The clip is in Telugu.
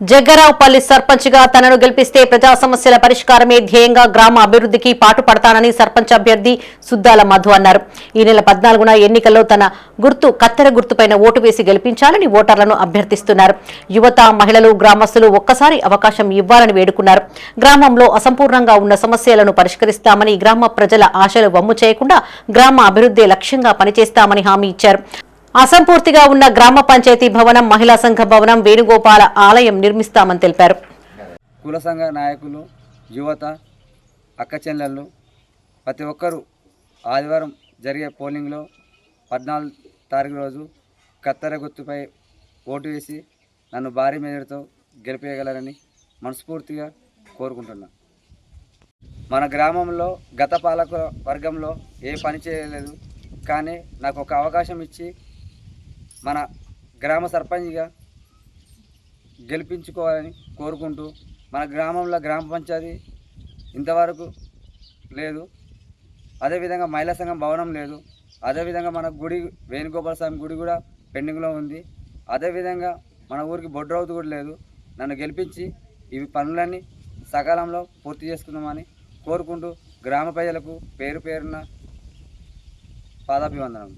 జగ్గరావుపల్లి సర్పంచ్గా తనను గెలిపిస్తే ప్రజా సమస్యల పరిష్కారమే ధ్యేయంగా గ్రామ అభివృద్ధికి పాటుపడతానని సర్పంచ్ అభ్యర్థి సుద్దాల మధు అన్నారు. ఈ నెల పద్నాలుగున ఎన్నికల్లో తన గుర్తు కత్తెర గుర్తుపైన ఓటు వేసి గెలిపించాలని ఓటర్లను అభ్యర్థిస్తున్నారు. యువత మహిళలు గ్రామస్తులు ఒక్కసారి అవకాశం ఇవ్వాలని వేడుకున్నారు. గ్రామంలో అసంపూర్ణంగా ఉన్న సమస్యలను పరిష్కరిస్తామని గ్రామ ప్రజల ఆశలు వమ్ము చేయకుండా గ్రామ అభివృద్ధి లక్ష్యంగా పనిచేస్తామని హామీ ఇచ్చారు. అసంపూర్తిగా ఉన్న గ్రామ పంచాయతీ భవనం మహిళా సంఘ భవనం వేణుగోపాల ఆలయం నిర్మిస్తామని తెలిపారు. కుల సంఘ నాయకులు యువత అక్కచెల్లెళ్ళు ప్రతి ఒక్కరూ ఆదివారం జరిగే పోలింగ్లో పద్నాలుగు తారీఖు రోజు కత్తెర గుర్తుపై ఓటు వేసి నన్ను భారీ మెజార్టీతో గెలిపేయగలరని మనస్ఫూర్తిగా కోరుకుంటున్నా. మన గ్రామంలో గత పాలక వర్గంలో ఏ పని చేయలేదు కానీ నాకు ఒక అవకాశం ఇచ్చి మన గ్రామ సర్పంచ్గా గెలిపించుకోవాలని కోరుకుంటూ మన గ్రామంలో గ్రామ పంచాయతీ ఇంతవరకు లేదు. అదేవిధంగా మహిళా సంఘం భవనం లేదు. అదేవిధంగా మన గుడి వేణుగోపాల స్వామి గుడి కూడా పెండింగ్లో ఉంది. అదేవిధంగా మన ఊరికి బొడ్రవుతు కూడా లేదు. నన్ను గెలిపించి ఇవి పనులన్నీ సకాలంలో పూర్తి చేసుకుందామని కోరుకుంటూ గ్రామ ప్రజలకు పేరు పేరున పాదాభివందనం